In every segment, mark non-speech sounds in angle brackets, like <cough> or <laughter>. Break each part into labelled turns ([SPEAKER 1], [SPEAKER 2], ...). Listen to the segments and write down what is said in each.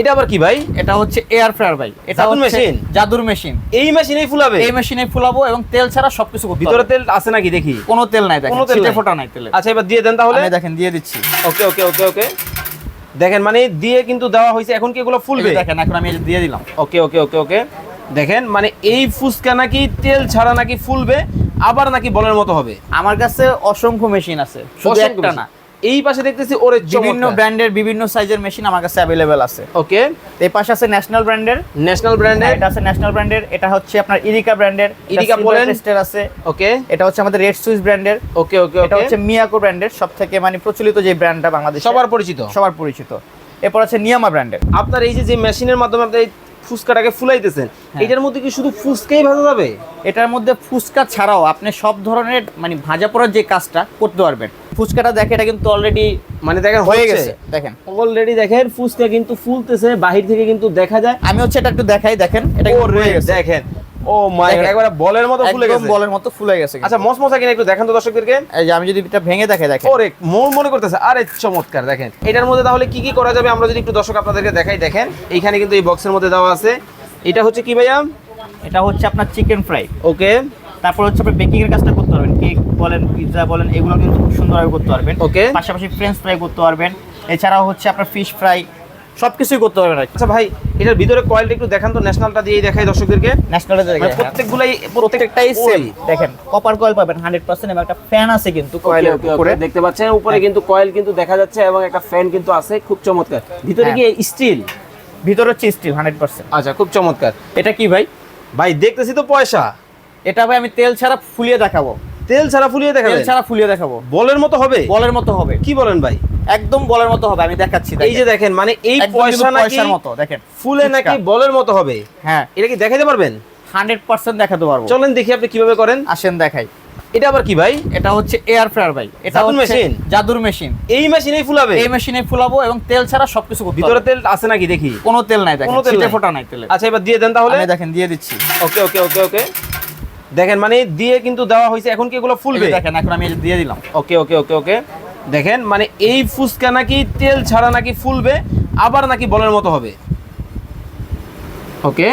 [SPEAKER 1] এটা আবার কি ভাই?
[SPEAKER 2] এটা হচ্ছে এয়ার ফ্রায়ার ভাই। এটা হচ্ছে
[SPEAKER 1] machine?
[SPEAKER 2] জাদুর মেশিন
[SPEAKER 1] এই মেশিনেই ফুলাবে?
[SPEAKER 2] এই মেশিনে ফুলাবো এবং তেল ছাড়া সবকিছু করতে
[SPEAKER 1] ভিতরে তেল আছে নাকি? দেখি।
[SPEAKER 2] কোনো তেল নাই দেখেন ছিটে
[SPEAKER 1] নাই।
[SPEAKER 2] ফোটা নাই তেলে।
[SPEAKER 1] আচ্ছা এবার দিয়ে দেন তাহলে।
[SPEAKER 2] আমি দেখেন দিয়ে দিচ্ছি।
[SPEAKER 1] ওকে ওকে ওকে ওকে। দেখেন মানে দিয়ে কিন্তু দেওয়া হয়েছে এখন কি এগুলো ফুলবে?
[SPEAKER 2] দেখেন এখন আমি দিয়ে দিলাম।
[SPEAKER 1] ওকে ওকে ওকে ওকে। দেখেন মানে এই ফুসকা নাকি তেল ছাড়া নাকি ফুলবে আবার নাকি বলের মতো হবে?
[SPEAKER 2] আমার কাছে অসংখ্য মেশিন আছে শুধু একটা না।
[SPEAKER 1] এই পাশে দেখতেছি ওরে
[SPEAKER 2] বিভিন্ন ব্র্যান্ডের বিভিন্ন সাইজের মেশিন আমার কাছে অ্যাভেলেবেল আছে।
[SPEAKER 1] ওকে।
[SPEAKER 2] এই পাশে আছে ন্যাশনাল ব্র্যান্ডের
[SPEAKER 1] ন্যাশনাল ব্র্যান্ডের
[SPEAKER 2] এটা আছে ন্যাশনাল ব্র্যান্ডের এটা হচ্ছে আপনার ইরিকা ব্র্যান্ডের
[SPEAKER 1] ইরিকা বলেন।
[SPEAKER 2] টেস্টের আছে।
[SPEAKER 1] ওকে।
[SPEAKER 2] এটা হচ্ছে আমাদের রেড সুইস ব্র্যান্ডের
[SPEAKER 1] ওকে ওকে
[SPEAKER 2] এটা হচ্ছে মিয়াকো ব্র্যান্ডের সব থেকে মানে প্রচলিত যে ব্র্যান্ডটা বাংলাদেশে।
[SPEAKER 1] সবার পরিচিত।
[SPEAKER 2] সবার পরিচিত। এরপর আছে নিয়ামা ব্র্যান্ডের
[SPEAKER 1] আপনার এই যে যে মেশিনের মাধ্যমে আপনি এই ফুসকাটাকে ফুলাইতেছেন
[SPEAKER 2] হ্যাঁ।
[SPEAKER 1] এটার মধ্যে কি শুধু ফুসকাই ভাজা যাবে?
[SPEAKER 2] এটার মধ্যে ফুচকা ছাড়াও আপনি সব ধরনের মানে ভাজা পোড়ার যে কাজটা করতে পারবেন। ফুচকাটা দেখে এটা কিন্তু অলরেডি
[SPEAKER 1] মানে দেখেন
[SPEAKER 2] হয়ে গেছে দেখেন।
[SPEAKER 1] অলরেডি দেখেন ফুচকা কিন্তু ফুলতেছে বাহির থেকে কিন্তু দেখা যায়।
[SPEAKER 2] আমি হচ্ছে এটা একটু দেখাই দেখেন এটা হয়ে
[SPEAKER 1] দেখেন ও মাই
[SPEAKER 2] দেখেন।
[SPEAKER 1] একবারে বলের মতো ফুলে
[SPEAKER 2] একদম
[SPEAKER 1] গেছে।
[SPEAKER 2] বলের মতো ফুলে গেছে
[SPEAKER 1] আচ্ছা মসমসা কিনা একটু দেখেন তো দর্শকদেরকে।
[SPEAKER 2] এই যে আমি যদি এটা ভেঙে দেখাই দেখেন।
[SPEAKER 1] ওরে মন মনে করতেছে আরে চমৎকার দেখেন। এটার মধ্যে তাহলে কি কি করা যাবে আমরা যদি একটু দর্শক আপনাদেরকে দেখাই দেখেন। এইখানে কিন্তু এই বক্সের মধ্যে দেওয়া আছে। এটা হচ্ছে কি ভাইয়া?
[SPEAKER 2] এটা হচ্ছে আপনার চিকেন ফ্রাই
[SPEAKER 1] ওকে
[SPEAKER 2] তারপর হচ্ছে আপনি বেকিং এর কাজটা বলেন পিৎজা বলেন এগুলো কিন্তু খুব সুন্দরভাবে করতে পারবেন।
[SPEAKER 1] ওকে
[SPEAKER 2] পাশাপাশি ফ্রেঞ্চ ফ্রাই করতে পারবেন। এছাড়াও হচ্ছে আপনার ফিশ ফ্রাই সবকিছুই করতে পারবেন
[SPEAKER 1] আচ্ছা ভাই এটার ভিতরে কয়েলটা একটু দেখান তো ন্যাশনালটা দিয়েই দেখাই দর্শকদেরকে।
[SPEAKER 2] ন্যাশনালে
[SPEAKER 1] মানে প্রত্যেকগুলাই
[SPEAKER 2] প্রত্যেকটাই সেম দেখেন কপার কয়েল পাবেন হান্ড্রেড পার্সেন্ট এবং একটা ফ্যান আছে কিন্তু কয়েলের উপরে।
[SPEAKER 1] দেখতে পাচ্ছেন উপরে কিন্তু কয়েল কিন্তু দেখা যাচ্ছে এবং একটা ফ্যান কিন্তু আছে খুব চমৎকার। ভিতরে
[SPEAKER 2] হ্যাঁ।
[SPEAKER 1] কি স্টিল
[SPEAKER 2] ভিতরে হচ্ছে স্টিল হান্ড্রেড পার্সেন্ট
[SPEAKER 1] আচ্ছা খুব চমৎকার।
[SPEAKER 2] এটা কি ভাই?
[SPEAKER 1] ভাই দেখতেছি তো পয়সা।
[SPEAKER 2] এটা ভাই আমি তেল ছাড়া ফুলিয়ে দেখাবো।
[SPEAKER 1] তেল ছাড়া ফুলিয়ে
[SPEAKER 2] দেখাবো
[SPEAKER 1] তেল
[SPEAKER 2] ছাড়া ফুলিয়ে দেখাবো।
[SPEAKER 1] বলের মতো হবে?
[SPEAKER 2] বলের মতো হবে।
[SPEAKER 1] কি বলেন ভাই?
[SPEAKER 2] একদম বলের মতো হবে আমি দেখাচ্ছি
[SPEAKER 1] এই যে দেখেন। মানে এই পয়সা নাকি
[SPEAKER 2] পয়সার মতো দেখেন
[SPEAKER 1] ফুলে নাকি বলের মতো হবে?
[SPEAKER 2] হ্যাঁ।
[SPEAKER 1] এটা কি দেখাইতে পারবেন?
[SPEAKER 2] হান্ড্রেড পার্সেন্ট দেখাতে পারব।
[SPEAKER 1] চলেন দেখি আপনি কীভাবে করেন।
[SPEAKER 2] আসেন দেখাই।
[SPEAKER 1] এটা আবার কি ভাই?
[SPEAKER 2] এটা হচ্ছে এয়ার ফ্রায়ার ভাই। এটা
[SPEAKER 1] machine?
[SPEAKER 2] জাদুর মেশিন
[SPEAKER 1] এই মেশিনেই ফুলাবে?
[SPEAKER 2] এই মেশিনে ফুলাবো এবং তেল ছাড়া সবকিছু করতে
[SPEAKER 1] ভিতরে তেল আছে নাকি? দেখি।
[SPEAKER 2] কোনো তেল নাই দেখেন
[SPEAKER 1] কোনো তেল।
[SPEAKER 2] ফোটা নাই তেলে
[SPEAKER 1] আচ্ছা এবার দিয়ে দেন তাহলে।
[SPEAKER 2] আমি দেখেন দিয়ে দিচ্ছি।
[SPEAKER 1] ওকে ওকে ওকে ওকে। দেখেন মানে দিয়ে কিন্তু দেওয়া হয়েছে। এখন কি এগুলো ফুলবে?
[SPEAKER 2] দেখেন এখন আমি দিয়ে দিলাম।
[SPEAKER 1] ওকে ওকে ওকে ওকে। দেখেন মানে এই ফুসকা নাকি তেল ছাড়া নাকি ফুলবে আবার নাকি বলের মতো হবে? ওকে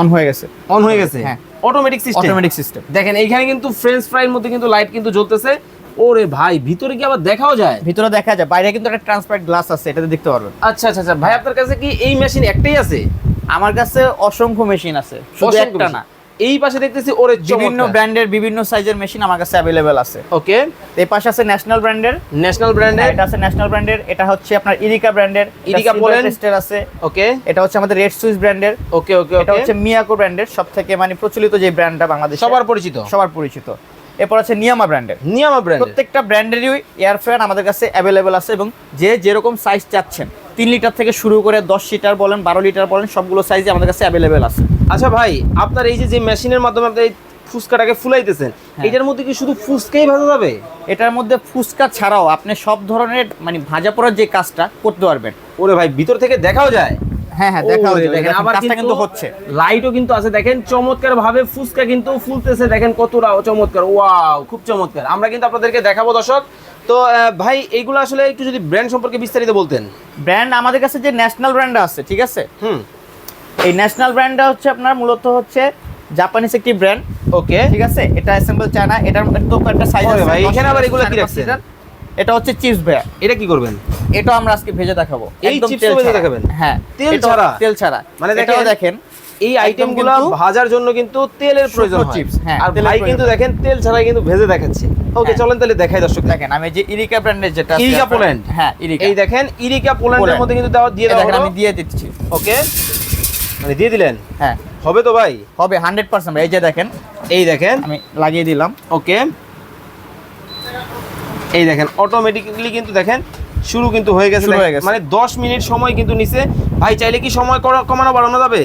[SPEAKER 2] অন হয়ে গেছে।
[SPEAKER 1] অন হয়ে গেছে?
[SPEAKER 2] হ্যাঁ।
[SPEAKER 1] অটোমেটিক সিস্টেম
[SPEAKER 2] অটোমেটিক সিস্টেম
[SPEAKER 1] দেখেন এইখানে কিন্তু ফ্রেঞ্চ ফ্রাইয়ের মধ্যে কিন্তু লাইট কিন্তু জ্বলতেছে। ওরে ভাই ভিতরে কি আবার দেখাও যায়?
[SPEAKER 2] ভিতরে দেখা যায়। বাইরে কিন্তু একটা ট্রান্সপারেন্ট গ্লাস আছে এটাতে দেখতে পারবেন।
[SPEAKER 1] আচ্ছা আচ্ছা আচ্ছা। ভাই আপনার কাছে কি এই মেশিন একটাই আছে?
[SPEAKER 2] আমার কাছে অসংখ্য মেশিন আছে। শুধু একটা না।
[SPEAKER 1] এই পাশে দেখতেছি ওরে
[SPEAKER 2] বিভিন্ন ব্র্যান্ডের বিভিন্ন সাইজের মেশিন আমার কাছে অ্যাভেলেবেল আছে।
[SPEAKER 1] ওকে।
[SPEAKER 2] এই পাশে আছে ন্যাশনাল ব্র্যান্ডের
[SPEAKER 1] ন্যাশনাল ব্র্যান্ডের
[SPEAKER 2] এটা আছে ন্যাশনাল ব্র্যান্ডের এটা হচ্ছে আপনার ইরিকা ব্র্যান্ডের
[SPEAKER 1] ইরিকা বলেন।
[SPEAKER 2] টেস্টের আছে।
[SPEAKER 1] ওকে।
[SPEAKER 2] এটা হচ্ছে আমাদের রেড সুইস ব্র্যান্ডের
[SPEAKER 1] ওকে ওকে
[SPEAKER 2] এটা হচ্ছে মিয়াকো ব্র্যান্ডের সব থেকে মানে প্রচলিত যে ব্র্যান্ডটা বাংলাদেশে।
[SPEAKER 1] সবার পরিচিত।
[SPEAKER 2] সবার পরিচিত। এরপর আছে নিয়ামা ব্র্যান্ডের
[SPEAKER 1] নিয়ামা ব্র্যান্ড
[SPEAKER 2] প্রত্যেকটা ব্র্যান্ডেরই এয়ার ফ্যান আমাদের কাছে অ্যাভেলেবেল আছে এবং যে যেরকম সাইজ চাচ্ছেন তিন লিটার থেকে শুরু করে দশ লিটার বলেন বারো লিটার বলেন সবগুলো সাইজে আমাদের কাছে অ্যাভেলেবেল আছে।
[SPEAKER 1] আচ্ছা ভাই আপনার এই যে যে মেশিনের মাধ্যমে আপনি ফুচকাটাকে ফুলাইতেছেন
[SPEAKER 2] হ্যাঁ।
[SPEAKER 1] এটার মধ্যে কি শুধু ফুচকাই ভাজা যাবে?
[SPEAKER 2] এটার মধ্যে ফুচকা ছাড়াও আপনি সব ধরনের মানে ভাজা পোড়ার যে কাজটা করতে পারবেন।
[SPEAKER 1] ওরে ভাই ভিতর থেকে দেখাও যায়?
[SPEAKER 2] হ্যাঁ হ্যাঁ দেখা
[SPEAKER 1] ওরে
[SPEAKER 2] হচ্ছে
[SPEAKER 1] দেখেন আবার
[SPEAKER 2] কিন্তু হচ্ছে।
[SPEAKER 1] লাইটও কিন্তু আছে দেখেন চমৎকার ভাবে ফুচকা কিন্তু ফুলতেছে দেখেন কতটা চমৎকার ওয়াও খুব চমৎকার। আমরা কিন্তু আপনাদেরকে দেখাবো দর্শক। তো ভাই এইগুলো আসলে একটু যদি ব্র্যান্ড সম্পর্কে বিস্তারিত বলতেন।
[SPEAKER 2] ব্র্যান্ড আমাদের কাছে যে ন্যাশনাল ব্র্যান্ড আছে ঠিক আছে?
[SPEAKER 1] হুম।
[SPEAKER 2] এই ন্যাশনাল ব্র্যান্ডটা হচ্ছে আপনার মূলত হচ্ছে জাপানিজ একটি ব্র্যান্ড
[SPEAKER 1] ওকে
[SPEAKER 2] ঠিক আছে? এটা অ্যাসেম্বল চায়না এটার মধ্যে তো একটা সাইজ আছে
[SPEAKER 1] ভাই, এখানে আবার এগুলো কি রাখছেন?
[SPEAKER 2] এটা হচ্ছে চিপস ভাইয়া।
[SPEAKER 1] এটা কি করবেন?
[SPEAKER 2] এটা আমরা আজকে ভেজে দেখাবো।
[SPEAKER 1] এই ও ভেজে দেখাবেন?
[SPEAKER 2] হ্যাঁ
[SPEAKER 1] তেল ছাড়া?
[SPEAKER 2] তেল ছাড়া।
[SPEAKER 1] মানে
[SPEAKER 2] মানে
[SPEAKER 1] দেখেন- এই আইটেমগুলো ভাজার জন্য কিন্তু তেলের প্রয়োজন
[SPEAKER 2] শুকনো
[SPEAKER 1] হয়
[SPEAKER 2] হ্যাঁ,
[SPEAKER 1] আর ভাই কিন্তু দেখেন তেল ছাড়াই কিন্তু ভেজে দেখাচ্ছে। ওকে
[SPEAKER 2] হ্যাঁ।
[SPEAKER 1] চলেন তাহলে দেখাই দর্শক
[SPEAKER 2] দেখেন আমি যে ইরিকা ব্র্যান্ডের যেটা
[SPEAKER 1] ইরিকা পোল্যান্ড?
[SPEAKER 2] হ্যাঁ ইরিকা।
[SPEAKER 1] এই দেখেন ইরিকা পোল্যান্ডের মধ্যে কিন্তু দেওয়া দিয়ে
[SPEAKER 2] দেখেন আমি দিয়ে দিচ্ছি।
[SPEAKER 1] ওকে মানে দিয়ে দিলেন?
[SPEAKER 2] হ্যাঁ।
[SPEAKER 1] হবে তো ভাই?
[SPEAKER 2] হবে হান্ড্রেড পার্সেন্ট এই যে দেখেন।
[SPEAKER 1] এই দেখেন।
[SPEAKER 2] আমি লাগিয়ে দিলাম।
[SPEAKER 1] ওকে। এই দেখেন অটোমেটিক্যালি কিন্তু দেখেন শুরু কিন্তু হয়ে গেছে।
[SPEAKER 2] হয়ে গেছে।
[SPEAKER 1] মানে 10 মিনিট সময় কিন্তু নিছে। ভাই চাইলে কি সময় কমানো বাড়ানো যাবে?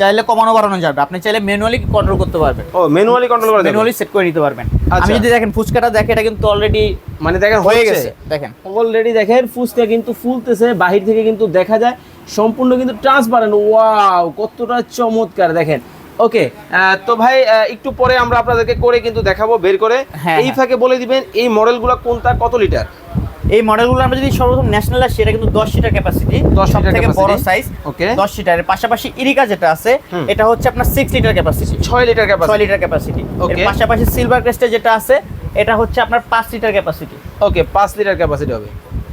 [SPEAKER 2] চাইলে কমানো বাড়ানো যাবে। আপনি চাইলে ম্যানুয়ালি কন্ট্রোল করতে পারবেন।
[SPEAKER 1] ও ম্যানুয়ালি কন্ট্রোল করা
[SPEAKER 2] ম্যানুয়ালি সেট করে নিতে পারবেন।
[SPEAKER 1] আচ্ছা।
[SPEAKER 2] আমি যদি দেখেন ফুচকাটা দেখে এটা কিন্তু অলরেডি
[SPEAKER 1] মানে দেখেন
[SPEAKER 2] হয়ে গেছে। দেখেন।
[SPEAKER 1] অলরেডি দেখেন ফুচকা কিন্তু ফুলতেছে বাহির থেকে কিন্তু দেখা যায়। সম্পূর্ণ কিন্তু ট্রান্সপারেন্ট ওয়াও কতটা চমৎকার দেখেন। ওকে তো ভাই একটু পরে আমরা আপনাদেরকে করে কিন্তু দেখাবো বের করে।
[SPEAKER 2] হ্যাঁ,
[SPEAKER 1] এই
[SPEAKER 2] হ্যাঁ।
[SPEAKER 1] ফাঁকে বলে দিবেন এই মডেলগুলো কোনটা কত লিটার
[SPEAKER 2] এই মডেলগুলো আমরা যদি সর্বপ্রথম ন্যাশনাল আসি এটা কিন্তু দশ সিটার ক্যাপাসিটি
[SPEAKER 1] 10
[SPEAKER 2] সব
[SPEAKER 1] লিটার
[SPEAKER 2] থেকে বড় সাইজ
[SPEAKER 1] ওকে
[SPEAKER 2] দশ সিটারের পাশাপাশি ইরিকা যেটা আছে এটা হচ্ছে আপনার সিক্স লিটার ক্যাপাসিটি
[SPEAKER 1] ছয় লিটার
[SPEAKER 2] ছয়
[SPEAKER 1] ক্যাপাসিটি
[SPEAKER 2] লিটার ক্যাপাসিটি এর পাশাপাশি সিলভার ক্রেস্টে যেটা আছে এটা হচ্ছে আপনার পাঁচ লিটার ক্যাপাসিটি
[SPEAKER 1] ওকে পাঁচ লিটার ক্যাপাসিটি হবে।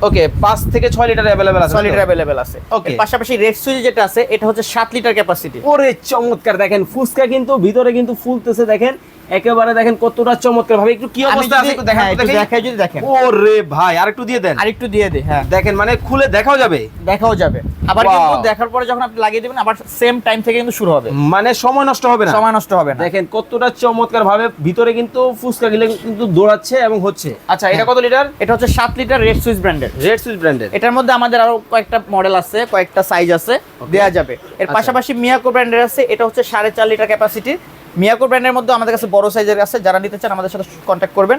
[SPEAKER 1] ওকে পাঁচ থেকে ছয় লিটার अवेलेबल আছে 6
[SPEAKER 2] লিটার अवेलेबल আছে। ওকে। পাশাপাশি রেড সুইচ যেটা আছে এটা হচ্ছে সাত লিটার ক্যাপাসিটি
[SPEAKER 1] ওরে চমৎকার। দেখেন ফুচকা কিন্তু ভিতরে কিন্তু ফুলতেছে দেখেন। একেবারে দেখেন কতটা চমৎকার। ভাবে একটু কি অবস্থা আছে
[SPEAKER 2] যদি-
[SPEAKER 1] একটু দেখেন
[SPEAKER 2] হ্যাঁ, একটু দেখাই যদি দেখেন।
[SPEAKER 1] ওরে ভাই আর একটু দিয়ে দেন।
[SPEAKER 2] আর একটু দিয়ে দিই হ্যাঁ।
[SPEAKER 1] দেখেন মানে খুলে দেখাও যাবে।
[SPEAKER 2] দেখাও যাবে। আবার কিন্তু দেখার পরে যখন আপনি লাগিয়ে দিবেন আবার সেম টাইম থেকে কিন্তু শুরু হবে।
[SPEAKER 1] মানে সময় নষ্ট হবে না।
[SPEAKER 2] সময় নষ্ট হবে না।
[SPEAKER 1] দেখেন কতটা চমৎকার ভাবে ভিতরে কিন্তু ফুচকা গিলে কিন্তু দৌড়াচ্ছে এবং হচ্ছে। আচ্ছা এটা কত লিটার
[SPEAKER 2] এটা হচ্ছে সাত লিটার রেড সুইচ ব্র্যান্ডের
[SPEAKER 1] রেড সুইচ ব্র্যান্ডের
[SPEAKER 2] এটার মধ্যে আমাদের আরও কয়েকটা মডেল আছে কয়েকটা সাইজ আছে দেয়া যাবে। এর
[SPEAKER 1] আচ্ছা।
[SPEAKER 2] পাশাপাশি মিয়াকো ব্র্যান্ডের আছে এটা হচ্ছে সাড়ে চার লিটার ক্যাপাসিটি মিয়াকো ব্র্যান্ডের মধ্যে আমাদের কাছে বড় সাইজের আছে যারা নিতে চান আমাদের সাথে কন্ট্যাক্ট করবেন।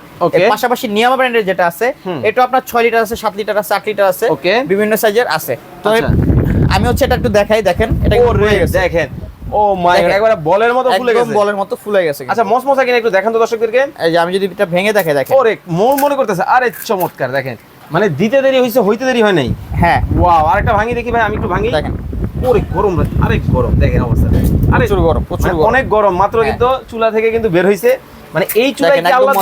[SPEAKER 2] পাশাপাশি নিয়ামা ব্র্যান্ডের যেটা আছে এটা আপনার ছয় লিটার আছে সাত লিটার আছে আট লিটার আছে. বিভিন্ন সাইজের আছে। তো
[SPEAKER 1] আচ্ছা।
[SPEAKER 2] আমি হচ্ছে এটা একটু দেখাই দেখেন এটা
[SPEAKER 1] দেখেন। ও মাই। একবারে বলের মতো ফুলে
[SPEAKER 2] একদম
[SPEAKER 1] গেছে।
[SPEAKER 2] বলের মতো ফুলে গেছে
[SPEAKER 1] আচ্ছা মসমসা কিনা একটু দেখান তো দর্শকদেরকে।
[SPEAKER 2] এই যে আমি যদি এটা ভেঙে দেখাই দেখেন।
[SPEAKER 1] ওরে মন মনে করতেছে আরে চমৎকার দেখেন। মানে দিতে দেরি হয়েছে হইতে দেরি হয় নাই।
[SPEAKER 2] হ্যাঁ।
[SPEAKER 1] ওয়াও আরেকটা ভাঙি দেখি ভাই আমি একটু ভাঙি।
[SPEAKER 2] দেখেন।
[SPEAKER 1] ওরে গরম গরম দেখেন অবস্থা।
[SPEAKER 2] গরম প্রচুর
[SPEAKER 1] মানে অনেক গরম মাত্র
[SPEAKER 2] হ্যাঁ।
[SPEAKER 1] কিন্তু চুলা থেকে কিন্তু বের হইছে। মানে এই চুলায় কি আল্লাহ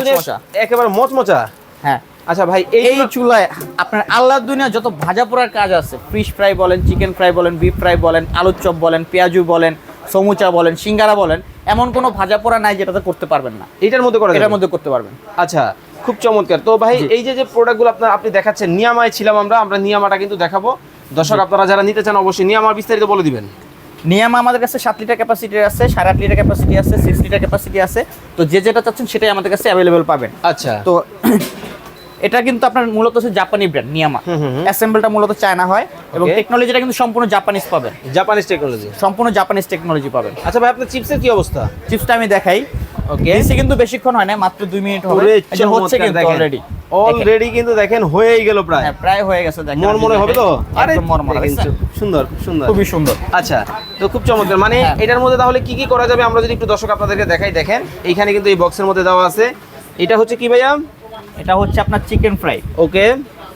[SPEAKER 1] একেবারে মচমচা?
[SPEAKER 2] হ্যাঁ।
[SPEAKER 1] আচ্ছা ভাই এই
[SPEAKER 2] এই চুলায় আপনার আল্লাহ দুনিয়া যত ভাজা পোড়ার কাজ আছে ফিশ ফ্রাই বলেন চিকেন ফ্রাই বলেন বিফ ফ্রাই বলেন আলুর চপ বলেন পেঁয়াজু বলেন সমুচা বলেন সিঙ্গারা বলেন এমন কোনো ভাজা পোড়া নাই যেটাতে করতে পারবেন না।
[SPEAKER 1] এটার মধ্যে করা
[SPEAKER 2] এটার মধ্যে করতে পারবেন।
[SPEAKER 1] আচ্ছা খুব চমৎকার। তো ভাই এই যে যে প্রোডাক্টগুলো আপনার আপনি দেখাচ্ছেন নিয়ামায় ছিলাম আমরা আমরা নিয়ামাটা কিন্তু দেখাবো। দর্শক আপনারা যারা নিতে চান অবশ্যই নিয়ামার বিস্তারিত বলে দিবেন।
[SPEAKER 2] নিয়ামা আমাদের কাছে সাত লিটার ক্যাপাসিটি আছে সাড়ে আট লিটার ক্যাপাসিটি আছে সিক্স লিটার ক্যাপাসিটি আছে। তো যে যেটা চাচ্ছেন সেটাই আমাদের কাছে অ্যাভেলেবেল পাবেন।
[SPEAKER 1] আচ্ছা।
[SPEAKER 2] তো <coughs> এটা কিন্তু আপনার মূলত হচ্ছে জাপানি ব্র্যান্ড নিয়ামা। অ্যাসেম্বলটা মূলত চায়না হয় এবং টেকনোলজিটা কিন্তু সম্পূর্ণ জাপানিজ পাবেন।
[SPEAKER 1] জাপানিজ টেকনোলজি
[SPEAKER 2] সম্পূর্ণ জাপানিজ টেকনোলজি পাবেন।
[SPEAKER 1] আচ্ছা ভাই আপনার চিপসের কি অবস্থা?
[SPEAKER 2] চিপসটা আমি দেখাই।
[SPEAKER 1] ওকে
[SPEAKER 2] কিন্তু বেশিক্ষণ হয় না মাত্র দুই মিনিট হবে। হচ্ছে কিন্তু অলরেডি
[SPEAKER 1] অলরেডি কিন্তু দেখেন হয়েই গেল প্রায়।
[SPEAKER 2] হ্যাঁ প্রায় হয়ে গেছে দেখেন।
[SPEAKER 1] মরমরে হবে তো?
[SPEAKER 2] আরে মরমরে
[SPEAKER 1] সুন্দর সুন্দর।
[SPEAKER 2] খুবই সুন্দর।
[SPEAKER 1] আচ্ছা তো খুব চমৎকার। মানে
[SPEAKER 2] হ্যাঁ।
[SPEAKER 1] এটার মধ্যে তাহলে কি কি করা যাবে? আমরা যদি একটু দর্শক আপনাদেরকে দেখাই দেখেন। এইখানে কিন্তু এই বক্সের মধ্যে দেওয়া আছে। এটা হচ্ছে কি ভাইয়া?
[SPEAKER 2] এটা হচ্ছে আপনার চিকেন ফ্রাই
[SPEAKER 1] ওকে।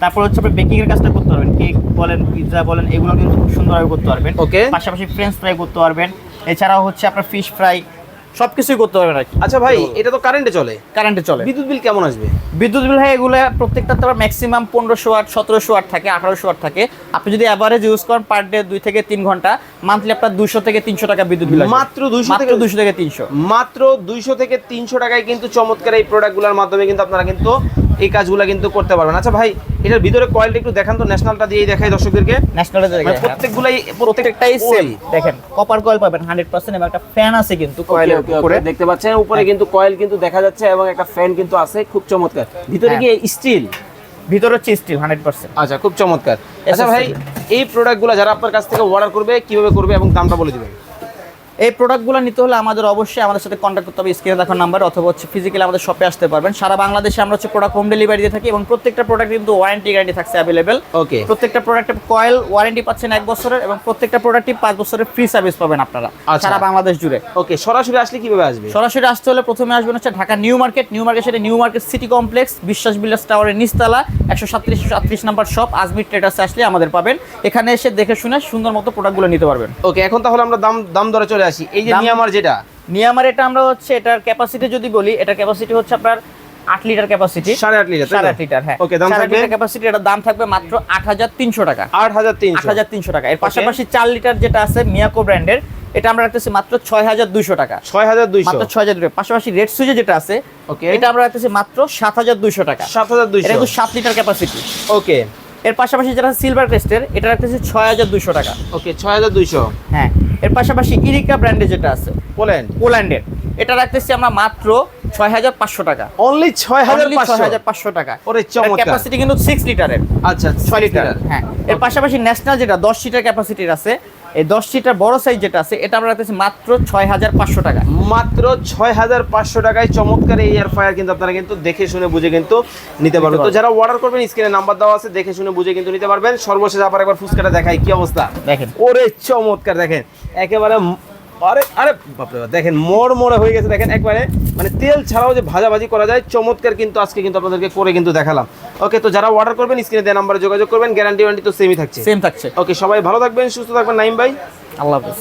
[SPEAKER 2] তারপর হচ্ছে আপনি বেকিং এর কাজটা করতে পারবেন। কেক বলেন পিৎজা বলেন এগুলো কিন্তু খুব সুন্দরভাবে করতে পারবেন।
[SPEAKER 1] ওকে।
[SPEAKER 2] পাশাপাশি ফ্রেঞ্চ ফ্রাই করতে পারবেন। এছাড়াও হচ্ছে আপনার ফিশ ফ্রাই সবকিছুই করতে পারবেন আর কি।
[SPEAKER 1] আচ্ছা ভাই এটা তো কারেন্টে চলে।
[SPEAKER 2] কারেন্টে চলে।
[SPEAKER 1] বিদ্যুৎ বিল কেমন আসবে?
[SPEAKER 2] বিদ্যুৎ বিল ভাই এগুলো প্রত্যেকটা তো ম্যাক্সিমাম পনেরোশো আট সতেরোশো আট থাকে আঠারোশো আট থাকে। আপনি যদি অ্যাভারেজ ইউজ করেন পার ডে দুই থেকে তিন ঘণ্টা মান্থলি আপনার দুশো থেকে তিনশো টাকা বিদ্যুৎ বিল
[SPEAKER 1] মাত্র
[SPEAKER 2] দুইশো
[SPEAKER 1] থেকে-
[SPEAKER 2] দুশো থেকে তিনশো।
[SPEAKER 1] মাত্র দুইশো থেকে তিনশো টাকায় কিন্তু চমৎকার এই প্রোডাক্টগুলোর মাধ্যমে কিন্তু আপনারা কিন্তু এই কাজগুলো কিন্তু করতে পারবেন। আচ্ছা ভাই এটার ভিতরে কয়েলটা একটু দেখান তো ন্যাশনালটা দিয়েই দেখাই দর্শকদেরকে।
[SPEAKER 2] ন্যাশনালের
[SPEAKER 1] মানে প্রত্যেকগুলাই
[SPEAKER 2] প্রত্যেকটাই সেম দেখেন কপার কয়েল পাবেন হান্ড্রেড পার্সেন্ট এবং একটা ফ্যান আছে কিন্তু কয়েলের উপরে।
[SPEAKER 1] দেখতে পাচ্ছেন উপরে কিন্তু কয়েল কিন্তু দেখা যাচ্ছে এবং একটা ফ্যান কিন্তু আছে খুব চমৎকার। ভিতরে
[SPEAKER 2] হ্যাঁ।
[SPEAKER 1] কি স্টিল
[SPEAKER 2] ভিতরে হচ্ছে স্টিল হান্ড্রেড পার্সেন্ট
[SPEAKER 1] আচ্ছা খুব চমৎকার। আচ্ছা ভাই এই প্রোডাক্টগুলো যারা আপনার কাছ থেকে অর্ডার করবে কীভাবে করবে এবং দামটা বলে দিবেন?
[SPEAKER 2] এই প্রোডাক্টগুলো নিতে হলে আমাদের অবশ্যই আমাদের সাথে কন্ট্যাক্ট করতে হবে স্ক্রিনে দেখার নাম্বার অথবা হচ্ছে ফিজিক্যালি আমাদের শপে আসতে পারবেন। সারা বাংলাদেশে আমরা হচ্ছে প্রোডাক্ট হোম ডেলিভারি দিয়ে থাকি এবং প্রত্যেকটা প্রোডাক্ট কিন্তু ওয়ারেন্টি গ্যারান্টি থাকছে অ্যাভেলেবেল
[SPEAKER 1] ওকে
[SPEAKER 2] প্রত্যেকটা প্রোডাক্টের কয়েল ওয়ারেন্টি পাচ্ছেন এক বছরের এবং প্রত্যেকটা প্রোডাক্টই পাঁচ বছরের ফ্রি সার্ভিস পাবেন আপনারা
[SPEAKER 1] আচ্ছা।
[SPEAKER 2] সারা বাংলাদেশ জুড়ে।
[SPEAKER 1] ওকে সরাসরি আসলে কীভাবে আসবে?
[SPEAKER 2] সরাসরি আসতে হলে প্রথমে আসবেন হচ্ছে Dhaka new market. New market সেটা new market city complex Biswas builders টাওয়ারের নিচতলা একশো সাতত্রিশ সাতত্রিশ নাম্বার শপ আজমির ট্রেডার্সে আসলে আমাদের পাবেন। এখানে এসে দেখে শুনে সুন্দর মতো প্রোডাক্টগুলো নিতে পারবেন।
[SPEAKER 1] ওকে এখন তাহলে আমরা দাম দাম দরে চলে আসি। এই যে নিয়ামার যেটা।
[SPEAKER 2] নিয়ামার এটা আমরা হচ্ছে এটার ক্যাপাসিটি যদি বলি এটার ক্যাপাসিটি হচ্ছে আপনার আট লিটার ক্যাপাসিটি
[SPEAKER 1] সাড়ে আট লিটার
[SPEAKER 2] সাড়ে আট লিটার হ্যাঁ।
[SPEAKER 1] ওকে দাম থাকবে?
[SPEAKER 2] ক্যাপাসিটি এটার দাম থাকবে মাত্র আট হাজার তিনশো টাকা।
[SPEAKER 1] আট হাজার
[SPEAKER 2] আট
[SPEAKER 1] তিনশো
[SPEAKER 2] হাজার তিনশো টাকা। এর পাশাপাশি চার লিটার যেটা আছে মিয়াকো ব্র্যান্ডের এটা আমরা রাখতেছি মাত্র ছয় হাজার দুইশো টাকা।
[SPEAKER 1] ছয় হাজার দুইশো।
[SPEAKER 2] মাত্র ছয় হাজার দুইশো। পাশাপাশি রেড সুইজে যেটা আছে
[SPEAKER 1] ওকে
[SPEAKER 2] এটা আমরা রাখতেছি মাত্র সাত হাজার দুইশো টাকা।
[SPEAKER 1] সাত হাজার
[SPEAKER 2] এটা
[SPEAKER 1] দুইশো
[SPEAKER 2] কিন্তু সাত লিটার ক্যাপাসিটি
[SPEAKER 1] ওকে
[SPEAKER 2] এর পাশাপাশি যেটা সিলভার ক্রেস্টের এটা রাখতেছি ছয় হাজার দুশো টাকা।
[SPEAKER 1] ওকে ছয় হাজার দুইশো?
[SPEAKER 2] হ্যাঁ এর পাশাপাশি ইরিকা ব্র্যান্ডের যেটা আছে
[SPEAKER 1] পোল্যান্ড
[SPEAKER 2] পোল্যান্ডের এটা রাখতেছি আমরা মাত্র ছয় হাজার পাঁচশো টাকা।
[SPEAKER 1] অনলি ছয় হাজার
[SPEAKER 2] ছয় হাজার পাঁচশো টাকা।
[SPEAKER 1] ওরে চমৎকার।
[SPEAKER 2] ক্যাপাসিটি কিন্তু সিক্স লিটারের
[SPEAKER 1] আচ্ছা
[SPEAKER 2] ছয় লিটার হ্যাঁ। এর পাশাপাশি ন্যাশনাল যেটা দশ লিটার ক্যাপাসিটির আছে এই দশ সিটার বড় সাইজ যেটা আছে এটা আমরা রাখতেছি মাত্র ছয় হাজার পাঁচশো টাকা।
[SPEAKER 1] মাত্র ছয় হাজার পাঁচশো টাকায় চমৎকার এই এয়ার ফায়ার কিন্তু আপনারা কিন্তু দেখে শুনে বুঝে কিন্তু নিতে পারবেন। তো যারা অর্ডার করবেন স্ক্রিনে নাম্বার দেওয়া আছে দেখে শুনে বুঝে কিন্তু নিতে পারবেন। সর্বশেষ আবার একবার ফুচকাটা দেখাই কি অবস্থা?
[SPEAKER 2] দেখেন।
[SPEAKER 1] ওরে চমৎকার দেখেন। একেবারে আরে আরে বাপরে বাপ, দেখেন মোড় মোড়ে হয়ে গেছে দেখেন একবারে। মানে তেল ছাড়াও যে ভাজাভাজি করা যায় চমৎকার কিন্তু আজকে কিন্তু আপনাদেরকে করে কিন্তু দেখালাম। ওকে তো যারা অর্ডার করবেন স্ক্রিনে দেওয়া নাম্বারে যোগাযোগ করবেন গ্যারান্টি ওয়ারেন্টি তো সেমই থাকছে।
[SPEAKER 2] সেম থাকছে।
[SPEAKER 1] ওকে সবাই ভালো থাকবেন সুস্থ থাকবেন নাইম ভাই।
[SPEAKER 2] আল্লাহ হাফেজ।